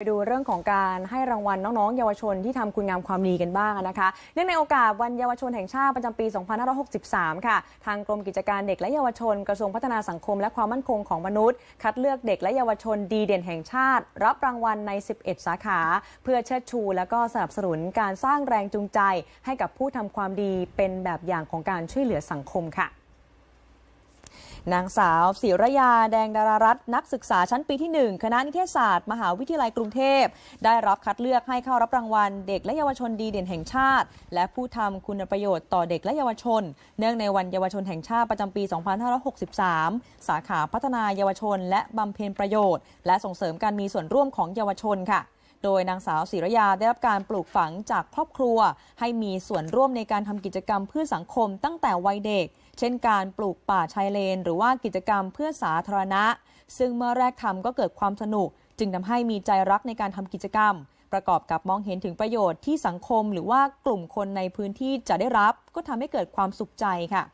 ไปดูเรื่องของการให้รางวัลน้องๆ เยาวชนที่ทำคุณงามความดีกันบ้างนะคะ เนื่องในโอกาสวันเยาวชนแห่งชาติประจำปี 2563 ค่ะ ทางกรมกิจการเด็กและเยาวชน กระทรวงพัฒนาสังคมและความมั่นคงของมนุษย์ คัดเลือกเด็กและเยาวชนดีเด่นแห่งชาติ รับรางวัลใน 11 สาขา เพื่อเชิดชู และก็สนับสนุนการสร้างแรงจูงใจ ให้กับผู้ทำความดีเป็นแบบอย่างของการช่วยเหลือสังคมค่ะ นางสาวศิรยาแดงดารารัตน์นักศึกษาชั้นปีที่ 1 คณะนิเทศศาสตร์ มหาวิทยาลัยกรุงเทพ ได้รับคัดเลือกให้เข้ารับรางวัล เด็กและเยาวชนดีเด่นแห่งชาติ และผู้ทำคุณประโยชน์ต่อเด็กและเยาวชน เนื่องในวันเยาวชนแห่งชาติประจำปี 2563 สาขาพัฒนาเยาวชน และบำเพ็ญประโยชน์ และส่งเสริมการมีส่วนร่วมของเยาวชนค่ะ โดยนางสาวศิรยาได้รับการปลูกฝังจากครอบครัว ให้มีส่วนร่วมในการทำกิจกรรมเพื่อสังคมตั้งแต่วัยเด็ก เช่นการปลูกป่าชายเลน หรือว่ากิจกรรมเพื่อสาธารณะ ซึ่งเมื่อแรกทำก็เกิดความสนุก จึงทำให้มีใจรักในการทำกิจกรรม ประกอบกับมองเห็นถึงประโยชน์ที่สังคม หรือว่ากลุ่มคนในพื้นที่จะได้รับ ก็ทำให้เกิดความสุขใจค่ะ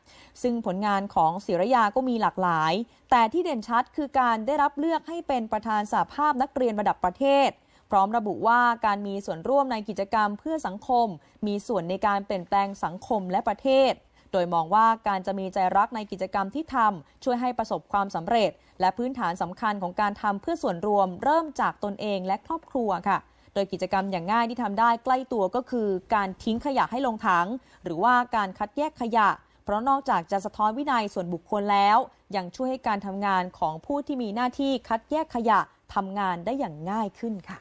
ซึ่งผลงานของศิรยาก็มีหลากหลาย แต่ที่เด่นชัดคือการได้รับเลือกให้เป็นประธานสหภาพนักเรียนระดับประเทศ พร้อมระบุว่าการมีส่วนร่วมในกิจกรรมเพื่อสังคม มีส่วนในการเปลี่ยนแปลงสังคมและประเทศ โดยมองว่าการจะมีใจรักในกิจกรรมที่ทำช่วยให้ประสบความสำเร็จ และพื้นฐานสำคัญของการทำเพื่อส่วนรวม เริ่มจากตนเองและครอบครัวค่ะโดยกิจกรรมอย่างง่ายที่ทำได้ใกล้ตัวก็คือ การทิ้งขยะให้ลงถัง หรือว่าการคัดแยกขยะ เพราะนอกจากจะสะท้อนวินัยส่วนบุคคลแล้ว ยังช่วยให้การทำงานของผู้ที่มีหน้าที่คัดแยกขยะทำงานได้อย่างง่ายขึ้นค่ะ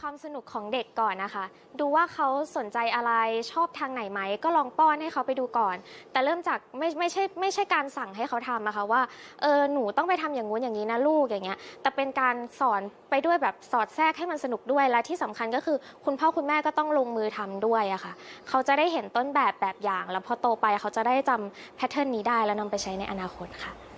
ความสนุกของเด็กก่อนนะคะ ดูว่าเขาสนใจอะไรชอบทางไหนไหม ก็ลองป้อนให้เขาไปดูก่อน แต่เริ่มจากไม่ไม่ใช่ไม่ใช่การสั่งให้เขาทำนะคะว่าเออหนูต้องไปทำอย่างงู้นอย่างนี้นะลูกอย่างเงี้ยแต่เป็นการสอนไปด้วยแบบสอดแทรกให้มันสนุกด้วยและที่สำคัญก็คือ คุณพ่อคุณแม่ก็ต้องลงมือทำด้วยอะค่ะเขาจะได้เห็นต้นแบบแบบอย่าง แล้วพอโตไปเขาจะได้จำแพทเทิร์นนี้ได้แล้วนำไปใช้ในอนาคตค่ะ